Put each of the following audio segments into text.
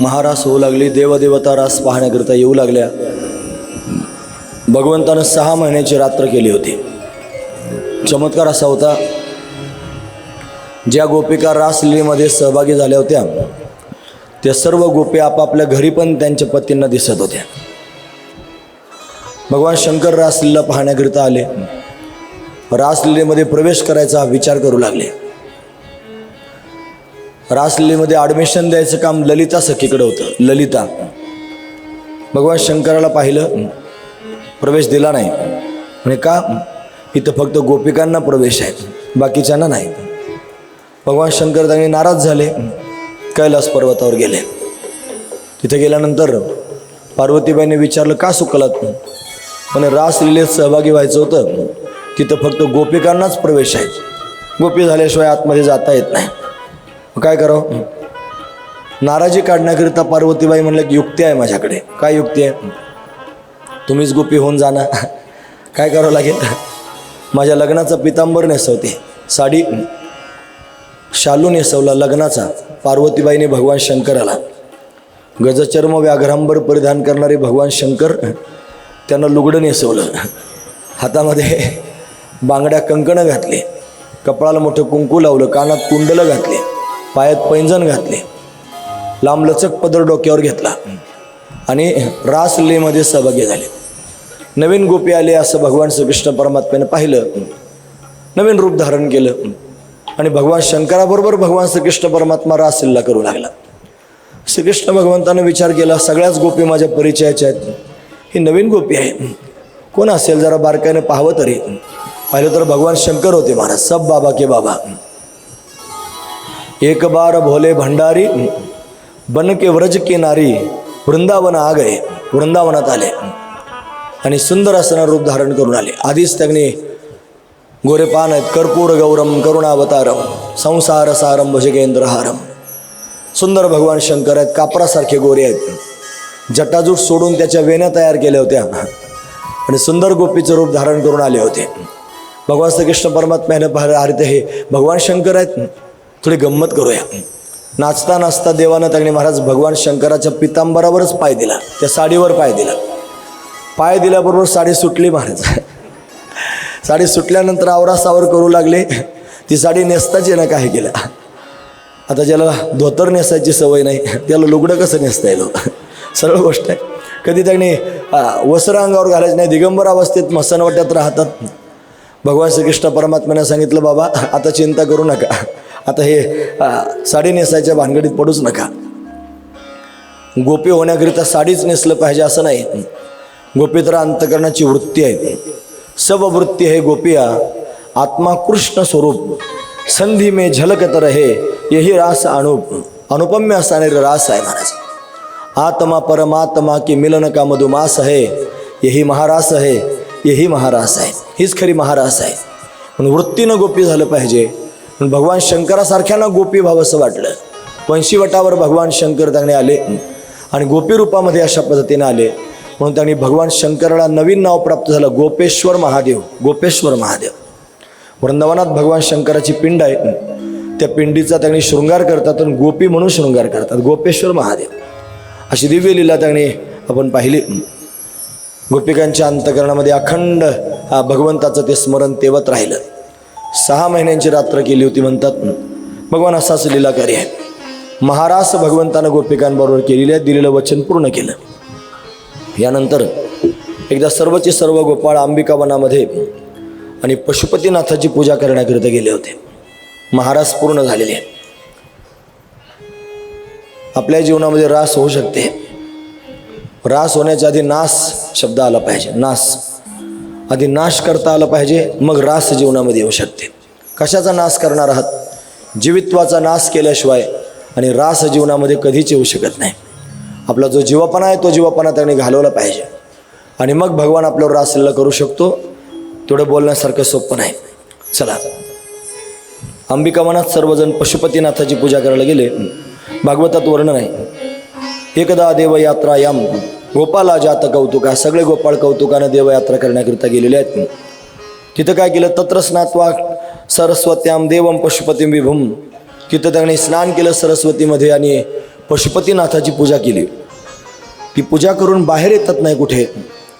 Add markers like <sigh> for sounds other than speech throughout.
महारास होऊ लागली देवदेवता रास पाहण्याकरिता येऊ लागल्या. भगवंतानं सहा महिन्याची रात्र केली होती. चमत्कार असा होता ज्या गोपिका रासलीमध्ये सहभागी झाल्या होत्या त्या सर्व गोपी आपापल्या घरी पण त्यांच्या पतींना दिसत होत्या. भगवान शंकर रासलीला पाहण्याकरिता आले. रासलीलेमध्ये प्रवेश करायचा विचार करू लागले. रासलीलेमध्ये ॲडमिशन द्यायचं काम ललिता सखीकडे होतं. ललिता. भगवान शंकराला पाहिलं. प्रवेश दिला नाही. म्हणजे का? इथं फक्त गोपिकांना प्रवेश आहे. बाकीच्यांना नाही. भगवान शंकर त्यांनी नाराज झाले. कैलास पर्वतावर गेले. तिथे गेल्यानंतर पार्वतीबाईने विचारलं का सुकलात? पण रासलीलेत सहभागी व्हायचं होतं. तिथं फक्त गोपिकांनाच प्रवेश आहे. गोपी झाल्याशिवाय आतमध्ये जाता येत नाही. मग काय करावं नाराजी काढण्याकरिता पार्वतीबाई म्हणलं की युक्ती आहे माझ्याकडे. काय युक्ती आहे? तुम्हीच गोपी होऊन जाणार <laughs> काय करावं लागेल? <laughs> माझ्या लग्नाचा पितांबर नेसवते. साडी? शालू नेसवला लग्नाचा. पार्वतीबाईने भगवान शंकराला. गजचर्म व्याघ्रांबर परिधान करणारे भगवान शंकर <laughs> त्यांना लुगडं नेसवलं. हातामध्ये बांगड्या कंकणं घातले. कपाळाला मोठं कुंकू लावलं. कानात कुंडलं घातले. पायात पैंजण घातले. लांबलचक पदर डोक्यावर घेतला. आणि रासलीमध्ये सहभागी झाले. नवीन गोपी आले असं भगवान श्रीकृष्ण परमात्म्यानं पाहिलं. नवीन रूप धारण केलं. आणि भगवान शंकराबरोबर भगवान श्रीकृष्ण परमात्मा रासलीला करू लागला. श्रीकृष्ण भगवंतानं विचार केला सगळ्याच गोपी माझ्या परिचयाच्या आहेत. ही नवीन गोपी आहे. कोण असेल जरा बारकाईने पाहावं तरी. पाहिलं तर भगवान शंकर होते महाराज. सब बाबा के बाबा. एक बार भोले भंडारी बन के व्रज किनारी वृंदावन आ गए वृंदावनात आले. आणि सुंदर असणं रूप धारण करून आले. आधीच त्यांनी गोरे पान आहेत कर्पूर गौरम करुणावतारम संसार सारम भजगेंद्रहारम. सुंदर भगवान शंकर आहेत कापरासारखे गोरे आहेत. जटाजूट सोडून त्याच्या वेण्या तयार केल्या होत्या. आणि सुंदर गोपीचं रूप धारण करून आले होते. भगवान श्रीकृष्ण परमात्म्याने पाहिलं अरे हे भगवान शंकर आहेत. थोडी गंमत करूया. नाचता नाचता देवानं त्यांनी महाराज भगवान शंकराच्या पितांबरावरच पाय दिला. त्या साडीवर पाय दिला. पाय दिल्याबरोबर साडी सुटली महाराज. साडी सुटल्यानंतर आवरासावर करू लागले. ती साडी नेसताच येणं काय केलं. आता ज्याला धोतर नेसायची सवय नाही त्याला लुगडं कसं नेसता येईल हो? सरळ गोष्ट आहे. कधी त्यांनी वस्त्र अंगावर घालायचं नाही दिगंबर अवस्थेत मसनवट्यात राहतात. भगवान श्रीकृष्ण परमात्म्याने सांगितलं बाबा आता चिंता करू नका. आता हे साडी नेसायच्या भानगडीत पडूच नका. गोपी होण्याकरिता साडीच नेसलं पाहिजे असं नाही. गोपी तर अंतकरणाची वृत्ती आहे. सब वृत्ती हे गोपिया आत्मा कृष्ण स्वरूप. संधी मे झलक तर हे यही रास अनुप. अनुपम्य असणारे रास आहे महाराज. आत्मा परमात्मा की मिलन का मधुमास आहे यही महारास आहे यही महारास आहे. हीच खरी महारास आहे. पण वृत्तीनं गोपी झालं पाहिजे. पण भगवान शंकरासारख्यांना गोपी असं वाटलं. वंशीवटावर भगवान शंकर त्यांनी आले. आणि गोपी रूपामध्ये अशा पद्धतीने आले. म्हणून त्यांनी भगवान शंकराला नवीन नाव प्राप्त झालं. गोपेश्वर महादेव. गोपेश्वर महादेव. वृंदावनात भगवान शंकराची पिंड आहे. त्या पिंडीचा त्यांनी शृंगार करतात आणि गोपी म्हणून शृंगार करतात. गोपेश्वर महादेव. अशी दिव्य लीला त्यांनी आपण पाहिली. गोपिकांच्या अंतकरणामध्ये अखंड हा भगवंताचं ते स्मरण तेवत राहिलं. सहा महिन्यांची रात्र केली होती म्हणतात. भगवान असाच लीलाकारी आहे. महारास भगवंतानं गोपिकांबरोबर केलेलं आहे दिलेलं वचन पूर्ण केलं. यानंतर एकदा सर्वचे सर्व गोपाळ अंबिका वनामध्ये आणि पशुपतीनाथाची पूजा करण्याकरिता गेले होते. महारास पूर्ण झालेले आहे आपल्या जीवनामध्ये रास होऊ शकते. रास होण्याच्या आधी नास शब्द आला पाहिजे. नास. आधी नाश करता आला पाहिजे मग रास जीवनामध्ये येऊ शकते. कशाचा नाश करणार आहात? जीवित्वाचा नाश केल्याशिवाय आणि रास जीवनामध्ये कधीच येऊ शकत नाही. आपला जो जीवापणा आहे तो जीवापणा त्याने घालवला पाहिजे. आणि मग भगवान आपल्यावर रासलीला करू शकतो. तेवढं बोलण्यासारखं सोपं नाही. चला. अंबिका मनात सर्वजण पशुपतीनाथाची पूजा करायला गेले. भागवतात वर्णन आहे. एकदा देवयात्रा याम गोपाला जात कौतुका सगळे गोपाळ कौतुकानं देवयात्रा करण्याकरिता गेलेले आहेत. तिथं काय केलं? तत्र स्नात्वा सरस्वत्याम देवम पशुपतीम विभुम. तिथं त्यांनी स्नान केलं सरस्वतीमध्ये आणि पशुपतीनाथाची पूजा केली. ती पूजा करून बाहेर येतात नाही कुठे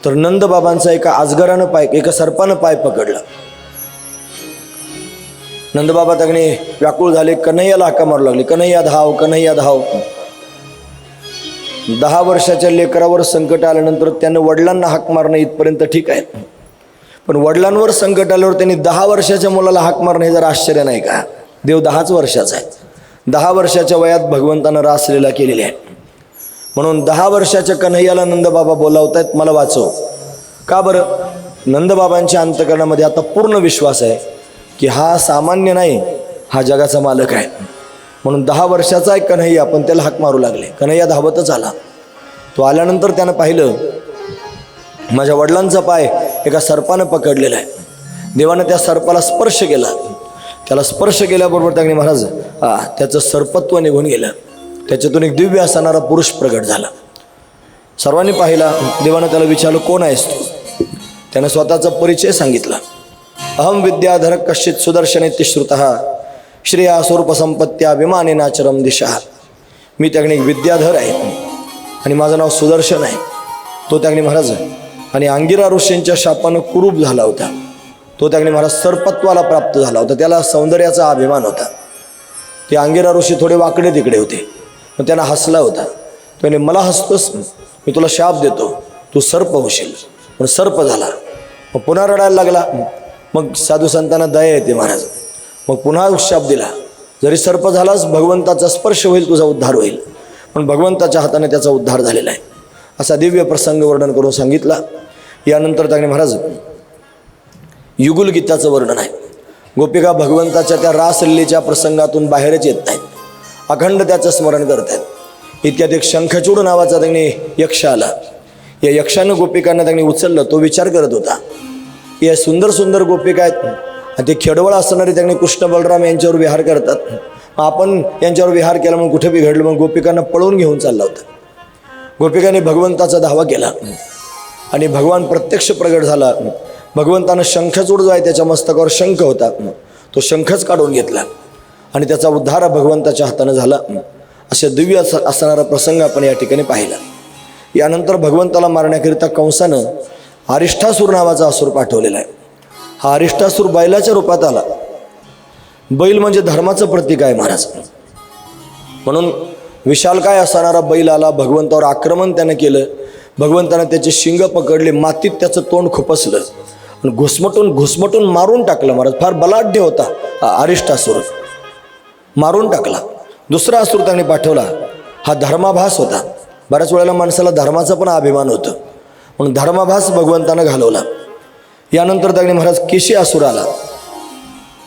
तर नंदबाबांचा एका आजगरानं पाय एका सर्पानं पाय पकडला. नंदबाबा त्याने व्याकुळ झाले कन्हैयाला हाका मारू लागले. कन्हैया धाव कन्हैया धाव. दहा वर्षाच्या लेकरावर संकट आल्यानंतर त्यानं वडिलांना हाक मारणं इथपर्यंत ठीक आहे. पण वडिलांवर संकट आल्यावर त्यांनी दहा वर्षाच्या मुलाला हाक मारणं हे जर आश्चर्य नाही का? देव दहाच वर्षाचा आहे. दहा वर्षाच्या वयात भगवंतानं रासलीला केलेली आहे. म्हणून दहा वर्षाच्या कन्हैयाला नंदबाबा बोलावतायत मला वाचव. का बरं? नंदबाबांच्या अंतकरणामध्ये आता पूर्ण विश्वास आहे की हा सामान्य नाही हा जगाचा मालक आहे. म्हणून दहा वर्षाचा एक कन्हैया पण त्याला हाक मारू लागले. कन्हैया धावतच आला. तो आल्यानंतर त्यानं पाहिलं माझ्या वडिलांचा पाय एका सर्पानं पकडलेला आहे. देवानं त्या सर्पाला स्पर्श केला. त्याला स्पर्श केल्याबरोबर त्याने महाराज हा त्याचं सर्पत्व निघून गेलं. त्याच्यातून एक दिव्य असणारा पुरुष प्रगट झाला. सर्वांनी पाहिला देवानं त्याला विचारलं कोण आहेस तू? त्यानं स्वतःचा परिचय सांगितला. अहम विद्याधर कश्चित सुदर्शन श्रुत श्रेया स्वरूपसंपत्त्या विमानेनाचरम दिशा मी त्याकडे एक विद्याधर आहे. आणि माझं नाव सुदर्शन आहे. तो त्याकडे महाराज आणि अंगिरा ऋषींच्या शापानं कुरूप झाला होता. तो त्याकडे महाराज सर्पत्वाला प्राप्त झाला होता. त्याला सौंदर्याचा अभिमान होता. ते अंगिरा ऋषी थोडे वाकडे तिकडे होते. मग त्यांना हसला होता. त्याने मला हसतोस? मी तुला शाप देतो. तू सर्प होशील. पण सर्प झाला. मग पुन्हा रडायला लागला. मग साधू संतांना दया येते महाराज. मग पुन्हा शाप दिला. जरी सर्प झालाच भगवंताचा स्पर्श होईल तुझा उद्धार होईल. पण भगवंताच्या हाताने त्याचा उद्धार झालेला आहे. असा दिव्य प्रसंग वर्णन करून सांगितला. यानंतर त्याने महाराज युगुलगीताचं वर्णन आहे. गोपिका भगवंताच्या त्या रासलीलेच्या प्रसंगातून बाहेरच येत नाहीत. अखंड त्याचं स्मरण करत आहेत इत्यादी एक शंखचूड नावाचा त्यांनी यक्ष आला. या यक्षानं गोपिकांना त्यांनी उचललं. तो विचार करत होता. या सुंदर सुंदर गोपिका आहेत. आणि ते खेडवळ असणारे त्यांनी कृष्ण बलराम यांच्यावर विहार करतात. मग आपण यांच्यावर विहार केला मग कुठे बिघडलं मग गोपिकांना पळवून घेऊन चालला होता. गोपिकाने भगवंताचा धावा केला. आणि भगवान प्रत्यक्ष प्रगट झाला. भगवंतानं शंखचूड जो आहे त्याच्या मस्तकावर शंख होता. तो शंखच काढून घेतला. आणि त्याचा उद्धार भगवंताच्या हातानं झाला. असे दिव्य अस असणारा प्रसंग आपण या ठिकाणी पाहिला. यानंतर भगवंताला मारण्याकरिता कंसानं अरिष्ठासूर नावाचा असूर पाठवलेला आहे. हा अरिष्टासूर बैलाच्या रूपात आला. बैल म्हणजे धर्माचं प्रतीक आहे महाराज. म्हणून विशालकाय असणारा बैल आला भगवंतावर आक्रमण त्यानं केलं. भगवंतानं त्याचे शिंग पकडले मातीत त्याचं तोंड खुपसलं. आणि घुसमटून घुसमटून मारून टाकलं महाराज. फार बलाढ्य होता हा अरिष्टासूर मारून टाकला. दुसरा असूर त्याने पाठवला. हा धर्माभास होता. बऱ्याच वेळेला माणसाला धर्माचा पण अभिमान होतं. म्हणून धर्माभास भगवंतानं घालवला. यानंतर त्याने महाराज केशी असुर आला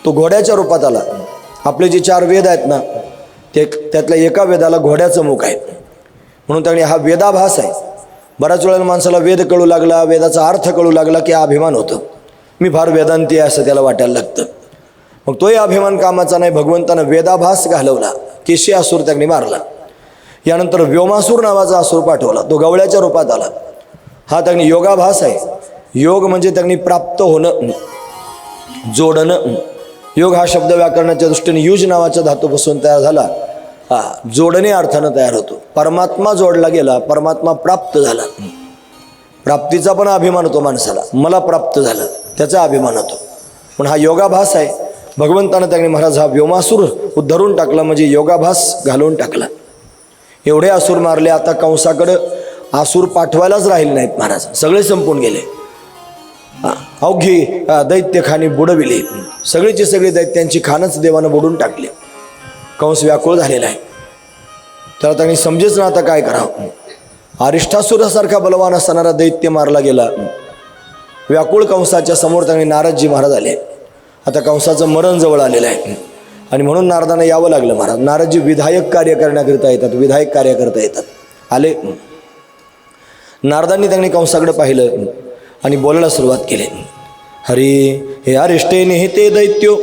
तो घोड्याच्या रूपात आला. आपले जे चार वेद आहेत ना ते त्यातल्या एका वेदाला घोड्याचं मुख आहे. म्हणून त्याने हा वेदाभास आहे. बऱ्याच वेळेला माणसाला वेद कळू लागला वेदाचा अर्थ कळू लागला की अभिमान होतं. मी फार वेदांती आहे असं त्याला वाटायला लागतं. मग तोही अभिमान कामाचा नाही भगवंतानं वेदाभास घालवला. केशी असुर त्याने मारला. यानंतर व्योमासूर नावाचा असूर पाठवला. तो गवळ्याच्या रूपात आला. हा त्याने योगाभास आहे. योग म्हणजे त्यांनी प्राप्त होणं. जोडणं. योग हा शब्द व्याकरणाच्या दृष्टीने युज नावाच्या धातूपासून तयार झाला. हा जोडणे अर्थानं तयार होतो. परमात्मा जोडला गेला परमात्मा प्राप्त झाला. प्राप्तीचा पण अभिमान होतो माणसाला. मला प्राप्त झालं त्याचा अभिमान होतो. पण हा योगाभास आहे. भगवंतानं त्याने महाराज हा व्योमासूर उद्धरून टाकला म्हणजे योगाभास घालून टाकला. एवढे असूर मारले आता कंसाकडं आसूर पाठवायलाच राहिले नाहीत महाराज. सगळे संपून गेले. अवघी दैत्य खाणी बुडविली. सगळीची सगळी दैत्यांची खानच देवानं बुडून टाकली. कंस व्याकुळ झालेला आहे. त्याला त्यांनी समजेच ना आता काय करावं. अरिष्ठासुरासारखा बलवान असणारा दैत्य मारला गेला. व्याकुळ कंसाच्या समोर त्यांनी नारदजी महाराज आले. आता कंसाचं मरण जवळ आलेलं आहे. आणि म्हणून नारदांना यावं लागलं महाराज. नारदजी विधायक कार्य करण्याकरिता येतात विधायक कार्य करता येतात. आले. नारदांनी त्यांनी कंसाकडे पाहिलं. आणि बोलायला सुरुवात केली. हरी हे अरिष्टे निहिते दैत्यो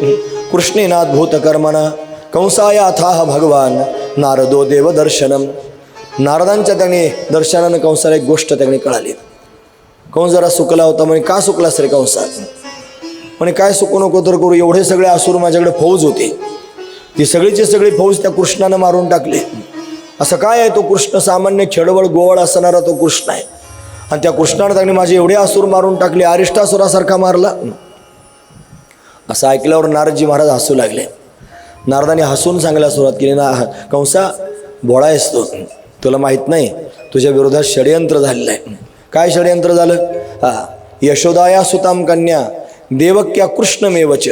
कृष्णेनाद्भूत कर्मणा कंसाया अथाह भगवान नारदो देवदर्शनम नारदांच्या त्याने दर्शनानं कंसाला एक गोष्ट त्याने कळाली. कंस जरा सुकला होता म्हणे का सुकलास रे कंसा? म्हणे काय सुकू नको तर करू एवढे सगळे असुर माझ्याकडे फौज होते. ती सगळीची सगळी फौज त्या कृष्णानं मारून टाकले. असं काय आहे तो कृष्ण? सामान्य खेडवळ गोवळ असणारा तो कृष्ण आहे. आणि त्या कृष्णाने त्यांनी माझे एवढे आसूर मारून टाकले अरिष्टासुरासारखा मारला. असं ऐकल्यावर नारदजी महाराज हसू लागले. नारदाने हसून सांगायला सुरुवात केली ना कंसा भोळा आहेस तो. तुला माहीत नाही तुझ्या विरोधात षडयंत्र झालेलं आहे. काय षडयंत्र झालं? हा यशोदाया सुताम कन्या देवक्या कृष्णमेवच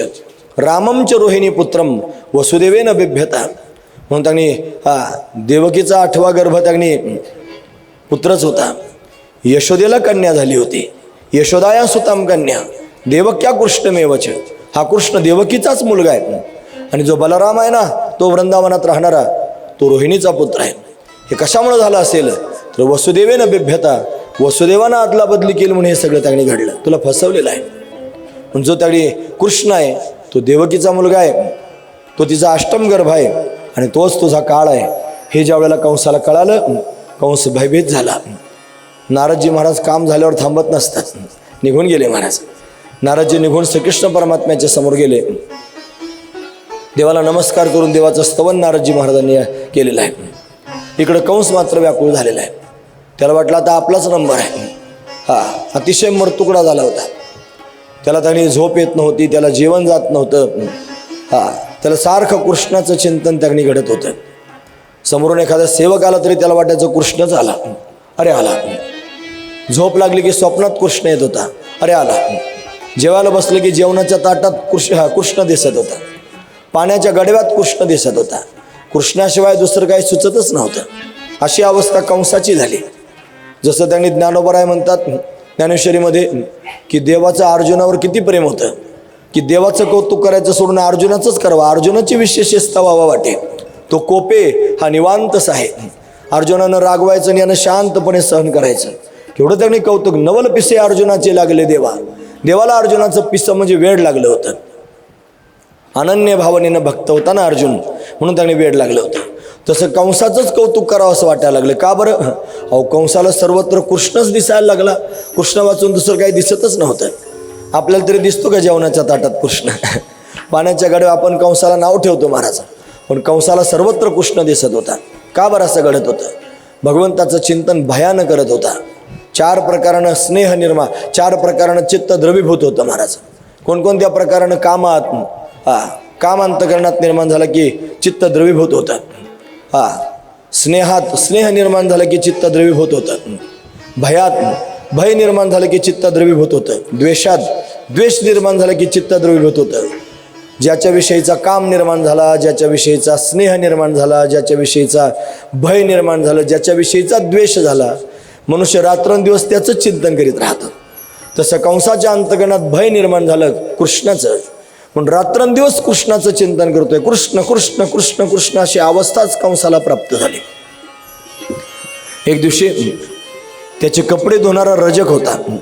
रामम च रोहिणी पुत्रम वसुदेवेन बिभ्यता. म्हणून त्यांनी हा देवकीचा आठवा गर्भ त्यांनी पुत्रच होता. यशोदेला कन्या झाली होती. यशोदाया सुताम कन्या. देवक्या कृष्णमेवच. हा कृष्ण देवकीचाच मुलगा आहे. आणि जो बलराम आहे ना तो वृंदावनात राहणारा तो रोहिणीचा पुत्र आहे. हे कशामुळे झालं असेल? तर वसुदेवेनं बिभ्यता वसुदेवानं आदला बदली केली म्हणून हे सगळं त्याने घडलं. तुला फसवलेलं आहे. पण जो त्याने कृष्ण आहे तो देवकीचा मुलगा आहे. तो तिचा अष्टम गर्भ आहे आणि तोच तुझा काळ आहे. हे ज्या वेळेला कंसाला कळालं कंस भयभीत झाला. नारदजी महाराज काम झाल्यावर थांबत नसतात. निघून गेले महाराज. नारदजी निघून श्रीकृष्ण परमात्म्याच्या समोर गेले. देवाला नमस्कार करून देवाचं स्तवन नारदजी महाराजांनी केलेलं आहे. इकडं कंस मात्र व्याकुळ झालेला आहे. त्याला वाटलं आता आपलाच नंबर आहे. हा अतिशय मरतुकडा झाला होता. त्याला त्यांनी झोप येत नव्हती त्याला जेवण जात नव्हतं. हा त्याला सारखं कृष्णाचं चिंतन त्यांनी घडत होतं. समोरून एखादा सेवक आला तरी त्याला वाटायचं कृष्णच आला. अरे आला. झोप लागली की स्वप्नात कृष्ण येत होता. अरे आला. जेवायला बसलं की जेवणाच्या ताटात कृष्ण हा कृष्ण दिसत होता. पाण्याच्या गडव्यात कृष्ण दिसत होता. कृष्णाशिवाय दुसरं काही सुचतच नव्हतं. अशी अवस्था कंसाची झाली. जसं त्यांनी ज्ञानोबराय म्हणतात ज्ञानेश्वरीमध्ये की देवाचं अर्जुनावर किती प्रेम होतं. की देवाचं कौतुक करायचं सोडून अर्जुनाचंच करावं. अर्जुनाची विशेषता व्हावा वाटे. तो कोपे हा निवांतच आहे. अर्जुनानं रागवायचं आणि यानं शांतपणे सहन करायचं. केवढं त्यांनी कौतुक. नवल पिसे अर्जुनाचे लागले देवा. देवाला अर्जुनाचं पिसं म्हणजे वेळ लागलं होतं. अनन्य भावनेनं भक्त होता ना अर्जुन म्हणून त्याने वेळ लागलं होतं. तसं कंसाचंच कौतुक करावं असं वाटायला लागलं. का बरं? अहो कंसाला सर्वत्र कृष्णच दिसायला लागला. कृष्ण वाचून दुसरं काही दिसतच नव्हतं. आपल्याला तरी दिसतो का जेवणाच्या ताटात कृष्ण? पाण्याच्या गडव्या आपण कंसाला नाव ठेवतो महाराज. पण कंसाला सर्वत्र कृष्ण दिसत होता. का बरं असं घडत होतं? भगवंताचं चिंतन भयानं करत होता. चार प्रकारानं स्नेह निर्माण चार प्रकारानं चित्त द्रवीभूत होतं महाराज. कोणकोणत्या प्रकारानं कामात हा कामांतकरणात निर्माण झालं की चित्त द्रवीभूत होतं. हा स्नेहात स्नेह निर्माण झालं की चित्त द्रवीभूत होतं. भयात भय निर्माण झालं की चित्त द्रवीभूत होतं. द्वेषात द्वेष निर्माण झालं की चित्त द्रवीभूत होतं. ज्याच्याविषयीचा काम निर्माण झाला ज्याच्याविषयीचा स्नेह निर्माण झाला ज्याच्याविषयीचा भय निर्माण झालं ज्याच्याविषयीचा द्वेष झाला मनुष्य रात्रंदिवस त्याचं चिंतन करीत राहतं. तसं कंसाच्या अंतगणात भय निर्माण झालं कृष्णाचं. पण रात्रंदिवस कृष्णाचं चिंतन करतोय. कृष्ण कृष्ण कृष्ण कृष्ण अशी अवस्थाच कंसाला प्राप्त झाली. एक दिवशी त्याचे कपडे धुणारा रजक होता.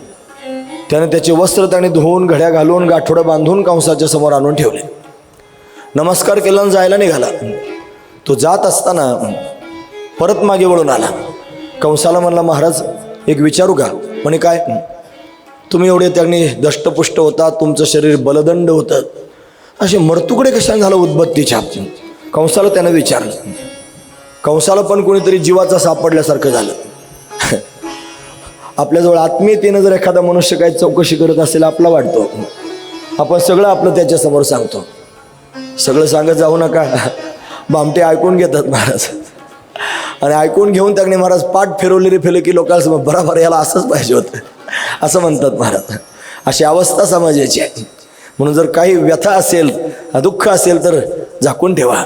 त्याने त्याचे वस्त्र त्याने धुवून घड्या घालून गाठोडं बांधून कंसाच्या समोर आणून ठेवले. नमस्कार केला जायला निघाला. तो जात असताना परत मागे वळून आला. कंसाला म्हणला महाराज एक विचारू का? म्हणे काय? तुम्ही एवढे त्यांनी दष्टपुष्ट होता तुमचं शरीर बलदंड होतं. असे मर्तुकडे कशाने झालं उद्बत्तीच्या? कंसाला त्यानं विचारलं. कंसाला पण कोणीतरी जीवाचा सापडल्यासारखं झालं. <laughs> आपल्याजवळ आत्मीयतेनं जर एखादा मनुष्य काही चौकशी करत असेल आपला वाटतो. आपण सगळं आपलं त्याच्यासमोर सांगतो. सगळं सांगत जाऊ नका. <laughs> बामटे ऐकून घेतात महाराज. आणि ऐकून घेऊन त्याने महाराज पाठ फिरवलेली फिरले की लोकांसमोर बराबर याला असंच पाहिजे होतं. असं म्हणतात महाराज. अशी अवस्था समाजाची आहे. म्हणून जर काही व्यथा असेल दुःख असेल तर झाकून ठेवा.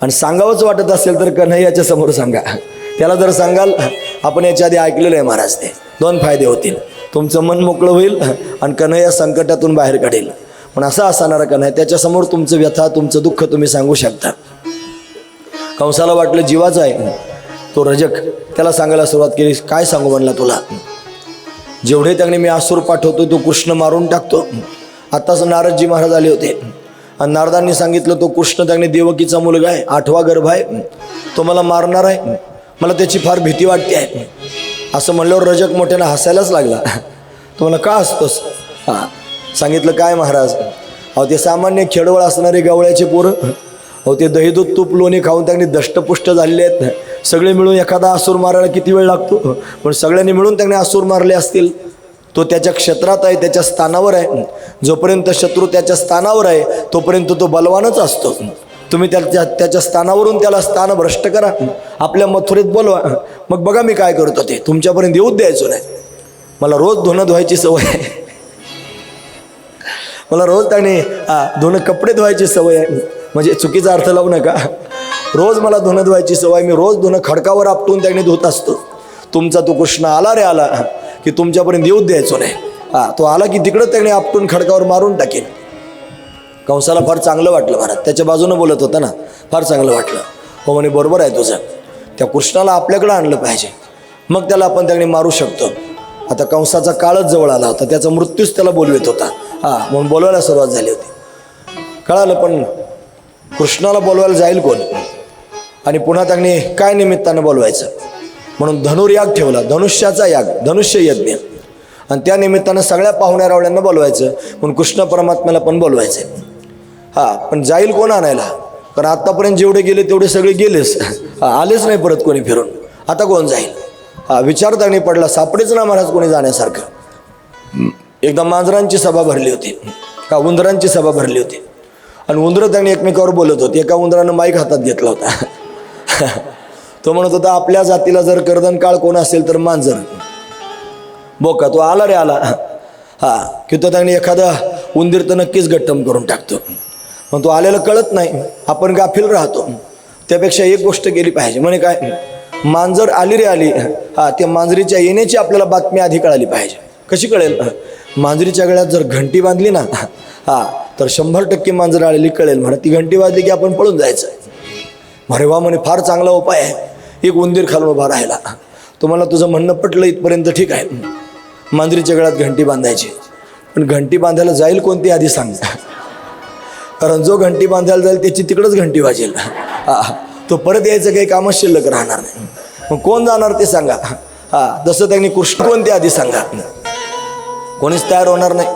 आणि सांगावंच वाटत असेल तर कन्हैयाच्या समोर सांगा. त्याला जर सांगाल आपण याच्या आधी ऐकलेलं आहे महाराज ते. दोन फायदे होतील. तुमचं मन मोकळं होईल आणि कन्हैया संकटातून बाहेर काढेल. पण असा असणारा कन्हैया त्याच्यासमोर तुमचं व्यथा तुमचं दुःख तुम्ही सांगू शकता. कंसाला वाटलं जीवाचं आहे. तो रजक त्याला सांगायला सुरुवात केली काय सांगू म्हणला तुला? जेवढे त्याने मी आसूर पाठवतो तो कृष्ण मारून टाकतो. आत्ताच नारदजी महाराज आले होते. आणि नारदांनी सांगितलं तो कृष्ण त्याने देवकीचा मुलगा आहे आठवा गर्भ आहे. तो मला मारणार आहे. मला त्याची फार भीती वाटते आहे. असं म्हणल्यावर रजक मोठ्यानं हसायलाच लागला. तो मला का हसतोस? हां सांगितलं काय महाराज? अहो ते सामान्य खेडवळ असणारे गवळ्याचे पोरं. अहो ते दही दूध तूप लोणी खाऊन त्यांनी दष्टपुष्ट झालेले आहेत. सगळे मिळून एखादा आसूर मारायला किती वेळ लागतो? पण सगळ्यांनी मिळून त्यांनी आसूर मारले असतील. तो त्याच्या क्षेत्रात आहे त्याच्या स्थानावर आहे. जोपर्यंत शत्रू त्याच्या स्थानावर आहे तोपर्यंत तो बलवानच असतो. तुम्ही त्याच्या त्याच्या स्थानावरून त्याला स्थान भ्रष्ट करा. आपल्या मथुरेत बोलवा. मग बघा मी काय करतो ते. तुमच्यापर्यंत येऊच द्यायचो नाही. मला रोज धुणं धुवायची सवय आहे. मला रोज त्याने धुणं कपडे धुवायची सवय आहे. म्हणजे चुकीचा अर्थ लावू नका. रोज मला धुणं धुवायची सवय मी रोज धुणं खडकावर आपटून त्याने धुत असतो. तुमचा तो कृष्ण आला रे आला की तुमच्यापर्यंत येऊच द्यायचो नाही. हा तो आला की तिकडं त्याने आपटून खडकावर मारून टाकेन. कंसाला फार चांगलं वाटलं महाराज. त्याच्या बाजूनं बोलत होता ना फार चांगलं वाटलं. हो म्हणे बरोबर आहे तुझं. त्या कृष्णाला आपल्याकडं आणलं पाहिजे. मग त्याला आपण त्याने मारू शकतो. आता कंसाचा काळच जवळ आला होता त्याचा मृत्यूच त्याला बोलवित होता. हा म्हणून बोलवायला सुरुवात झाली होती. कळालं पण कृष्णाला बोलवायला जाईल कोण? आणि पुन्हा त्यांनी काय निमित्तानं बोलवायचं? म्हणून धनुर्याग ठेवला. धनुष्याचा याग धनुष्य यज्ञ. आणि त्या निमित्तानं सगळ्या पाहुण्या रावळ्यांना बोलवायचं. म्हणून कृष्ण परमात्म्याला पण बोलवायचं. हां पण जाईल कोण आणायला? कारण आत्तापर्यंत जेवढे गेले तेवढे सगळे गेलेच. आलेच नाही परत कोणी फिरून. आता कोण जाईल? हा विचार त्यांनी पडला. सापडेच ना महाराज कोणी जाण्यासारखं? एकदा मांजरांची सभा भरली होती. का उंदरांची सभा भरली होती. आणि उंदरं त्यांनी एकमेकावर बोलत होते. एका उंदरानं माईक हातात घेतला होता. <laughs> तो म्हणत होता आपल्या जातीला जर कर्दन काळ कोण असेल तर मांजर. बोका तो आला रे आला. हा की तो त्यांनी एखादा उंदीर तर नक्कीच गट्टम करून टाकतो. पण तो आलेला कळत नाही. आपण गाफील राहतो. त्यापेक्षा एक गोष्ट केली पाहिजे. म्हणे काय? मांजर आली रे आली. हा त्या मांजरीच्या येण्याची आपल्याला बातमी आधी कळाली पाहिजे. कशी कळेल? मांजरीच्या गळ्यात जर घंटी बांधली ना हा तर शंभर टक्के मांजर आलेली कळेल. म्हणा ती घंटी वाजली की आपण पळून जायचं. अरे वा म्हणे फार चांगला उपाय आहे. एक उंदीर खालून उभा राहिला. तुम्हाला तुझं म्हणणं पटलं इथपर्यंत ठीक आहे. मांजरीच्या गळ्यात घंटी बांधायची. पण घंटी बांधायला जाईल कोणती आधी सांग. कारण जो घंटी बांधायला जाईल त्याची तिकडंच घंटी वाजेल. तो परत यायचं काही कामच शिल्लक राहणार नाही. मग कोण जाणार ते सांगा. हा जसं त्यांनी कृष्ण कोणते आधी सांगा. कोणीच तयार होणार नाही.